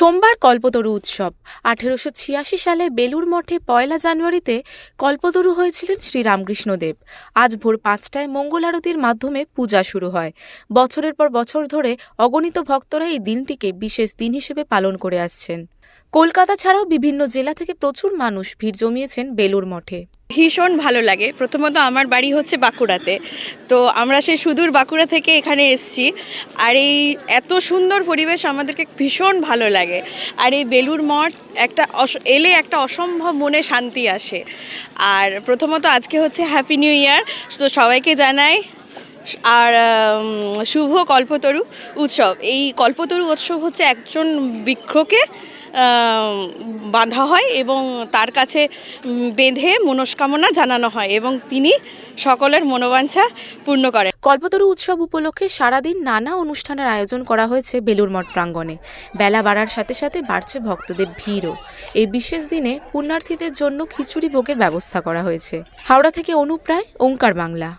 সোমবার কল্পতরু উৎসব। আঠেরোশো ছিয়াশি সালে বেলুর মঠে পয়লা জানুয়ারিতে কল্পতরু হয়েছিলেন শ্রীরামকৃষ্ণদেব। আজ ভোর পাঁচটায় মঙ্গল আরতির মাধ্যমে পূজা শুরু হয়। বছরের পর বছর ধরে অগণিত ভক্তরা এই দিনটিকে বিশেষ দিন হিসেবে পালন করে আসছেন। কলকাতা ছাড়াও বিভিন্ন জেলা থেকে প্রচুর মানুষ ভিড় জমিয়েছেন বেলুর মঠে। ভীষণ ভালো লাগে। প্রথমত আমার বাড়ি হচ্ছে বাঁকুড়াতে। তো আমরা সেই সুদূর বাঁকুড়া থেকে এখানে এসছি। আর এই এত সুন্দর পরিবেশ আমাদেরকে ভীষণ ভালো লাগে। আর এই বেলুর মঠ একটা এলে একটা অসম্ভব মনে শান্তি আসে। আর প্রথমত আজকে হচ্ছে হ্যাপি নিউ ইয়ার তো সবাইকে জানাই আর শুভ কল্পতরু উৎসব। এই কল্পতরু উৎসব হচ্ছে একজন বৃক্ষকে বাঁধা হয় এবং তার কাছে বেঁধে মনস্কামনা জানানো হয় এবং তিনি সকলের মনোবাঞ্ছা পূর্ণ করেন। কল্পতরু উৎসব উপলক্ষে সারাদিন নানা অনুষ্ঠানের আয়োজন করা হয়েছে বেলুর মঠ প্রাঙ্গণে। বেলা বাড়ার সাথে সাথে বাড়ছে ভক্তদের ভিড়ও। এই বিশেষ দিনে পুণ্যার্থীদের জন্য খিচুড়ি ভোগের ব্যবস্থা করা হয়েছে। হাওড়া থেকে অনুপ্রায় ওঙ্কার বাংলা।